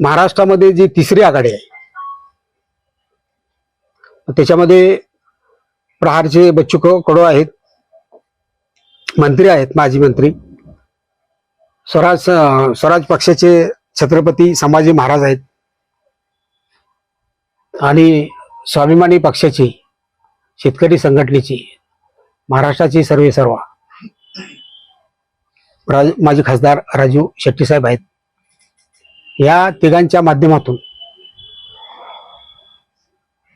महाराष्ट्रामध्ये जी तिसरी आघाडी आहे त्याच्यामध्ये प्रहारचे बच्चू कडो आहेत मंत्री आहेत माजी मंत्री स्वराज स्वराज पक्षाचे छत्रपती संभाजी महाराज आहेत आणि स्वाभिमानी पक्षाची शेतकरी संघटनेची महाराष्ट्राची सर्वे सर्व राज माजी खासदार राजू शेट्टी साहेब आहेत. या तिघांच्या माध्यमातून.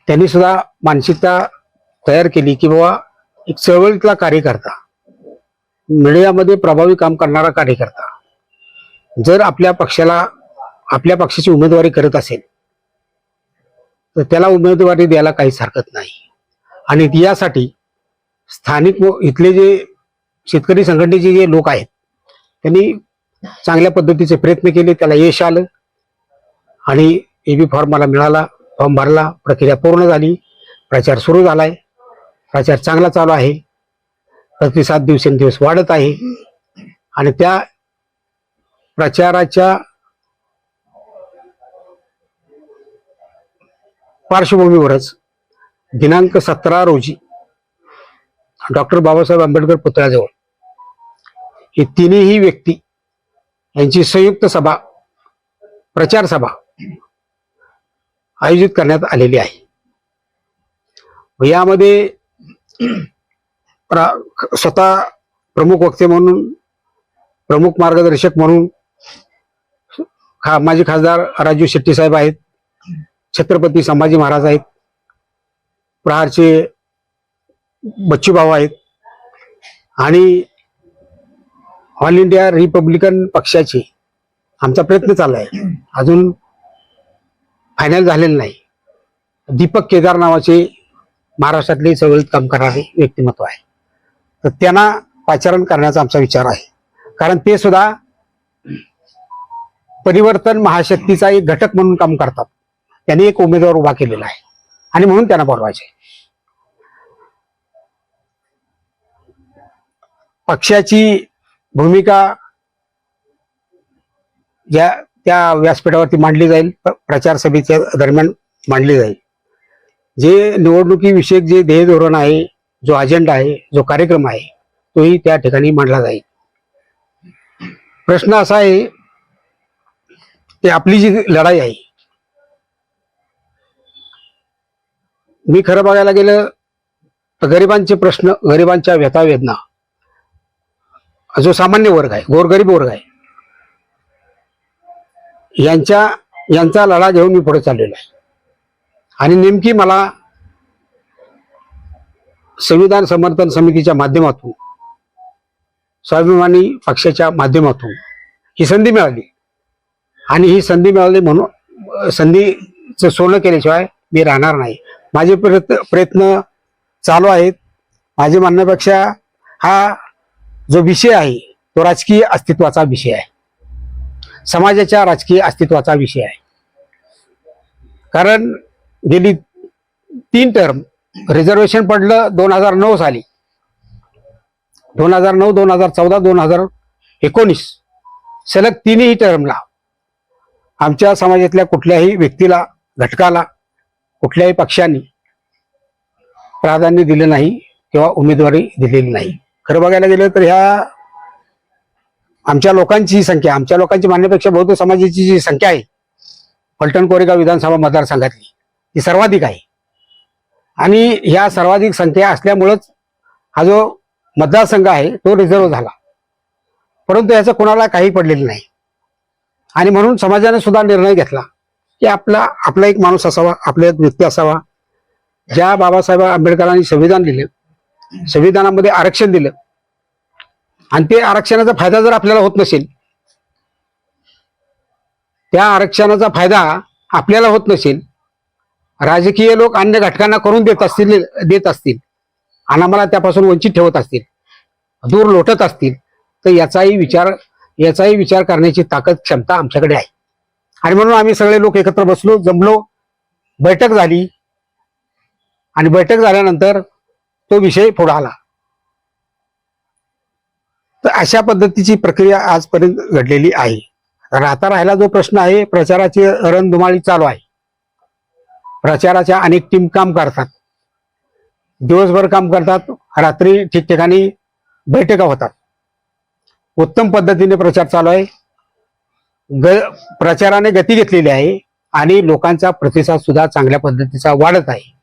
त्यांनी सुद्धा मानसिकता तयार केली की बाबा एक चळवळीतला कार्यकर्ता मीडियामध्ये प्रभावी काम करणारा कार्यकर्ता जर आपल्या पक्षाला आपल्या पक्षाची उमेदवारी करत असेल तर त्याला उमेदवारी द्यायला काहीच हरकत नाही. आणि यासाठी स्थानिक इथले जे शेतकरी संघटनेचे जे लोक आहेत त्यांनी चांगल्या पद्धतीचे प्रयत्न केले त्याला यश आलं. आणि एबी फॉर्म मला मिळाला फॉर्म भरला प्रक्रिया पूर्ण झाली प्रचार सुरू झालाय. प्रचार चांगला चालू आहे. प्रतिसाद दिवसेंदिवस वाढत आहे. आणि त्या प्रचाराच्या पार्श्वभूमीवरच दिनांक सतरा रोजी डॉक्टर बाबासाहेब आंबेडकर पुतळ्याजवळ ही तिन्ही व्यक्ती यांची संयुक्त सभा प्रचार सभा आयोजित करण्यात आलेली आहे. यामध्ये स्वतः प्रमुख वक्ते म्हणून प्रमुख मार्गदर्शक म्हणून खा माजी खासदार राजू शेट्टी साहेब आहेत छत्रपती संभाजी महाराज आहेत प्रहारचे बच्चू भाऊ आहेत आणि ऑल इंडिया रिपब्लिकन पक्षाचे आमचा प्रयत्न चालू आहे. अजून फायनल झालेलं नाही. दीपक केदार नावाचे महाराष्ट्रातले चळवळीत काम करणारे व्यक्तिमत्व आहे. तर त्यांना पाचारण करण्याचा आमचा विचार आहे. कारण ते सुद्धा परिवर्तन महाशक्तीचा एक घटक म्हणून काम करतात. त्यांनी एक उमेदवार उभा केलेला आहे. आणि म्हणून त्यांना बोलवायचे. पक्षाची भूमिका ज्या त्या व्यासपीठावरती मांडली जाईल. प्रचार सभेच्या दरम्यान मांडली जाईल. जे निवडणुकीविषयक जे ध्येय धोरण आहे जो अजेंडा आहे जो कार्यक्रम आहे तोही त्या ठिकाणी मांडला जाईल. प्रश्न असा आहे की आपली जी लढाई आहे मी खरं बघायला गेलं तर गरिबांचे प्रश्न गरिबांच्या व्यथा वेदना जो सामान्य वर्ग आहे गोरगरीब वर्ग आहे यांच्या यांचा लढा घेऊन मी पुढे चाललेलो आहे. आणि नेमकी मला संविधान समर्थन समितीच्या माध्यमातून स्वाभिमानी पक्षाच्या माध्यमातून ही संधी मिळाली. आणि ही संधी मिळाली म्हणून संधीचं सोनं केल्याशिवाय मी राहणार नाही. माझे प्रयत्न प्रयत्न चालू आहेत. माझे म्हणण्यापेक्षा हा जो विषय आहे तो राजकीय अस्तित्वाचा विषय आहे. समाजाच्या राजकीय अस्तित्वाचा विषय आहे. कारण गेली तीन टर्म रिझर्वेशन पडलं दोन हजार नऊ साली. दोन हजार नऊ दोन हजार चौदा दोन हजार एकोणीस. सलग तिन्ही टर्मला आमच्या समाजातल्या कुठल्याही व्यक्तीला घटकाला कुठल्याही पक्षाने प्राधान्य दिलं नाही किंवा उमेदवारी दिलेली नाही. खरं बघायला गेलं तर ह्या आमच्या लोकांची संख्या आमच्या लोकांची मान्यपेक्षा बौद्ध समाजाची जी संख्या आहे फलटण कोरेगाव विधानसभा मतदारसंघातली ती सर्वाधिक आहे. आणि ह्या सर्वाधिक संख्या असल्यामुळंच हा जो मतदारसंघ आहे तो रिझर्व झाला. परंतु याचं कोणाला काही पडलेलं नाही. आणि म्हणून समाजाने सुद्धा निर्णय घेतला की आपला आपला एक माणूस असावा आपला एक व्यक्ती असावा. ज्या बाबासाहेब आंबेडकरांनी संविधान दिलं संविधानामध्ये आरक्षण दिलं आणि ते आरक्षणाचा फायदा जर आपल्याला होत नसेल त्या आरक्षणाचा फायदा आपल्याला होत नसेल राजकीय लोक अन्य घटकांना करून देत असतील देत असतील आणि आम्हाला त्यापासून वंचित ठेवत असतील दूर लोटत असतील तर याचाही विचार याचाही विचार करण्याची ताकद क्षमता आमच्याकडे आहे. आणि म्हणून आम्ही सगळे लोक एकत्र बसलो जमलो बैठक झाली. आणि बैठक झाल्यानंतर तो विषय पुढे आला. तर अशा पद्धतीची प्रक्रिया आजपर्यंत घडलेली आहे. तर आता राहिला जो प्रश्न आहे प्रचाराची रणधुमाळी चालू आहे. प्रचाराच्या अनेक टीम काम करतात. दिवसभर काम करतात रात्री ठिकठिकाणी बैठका होतात. उत्तम पद्धतीने प्रचार चालू आहे. ग प्रचाराने गती घेतलेली आहे आणि लोकांचा प्रतिसाद सुद्धा चांगल्या पद्धतीचा वाढत आहे.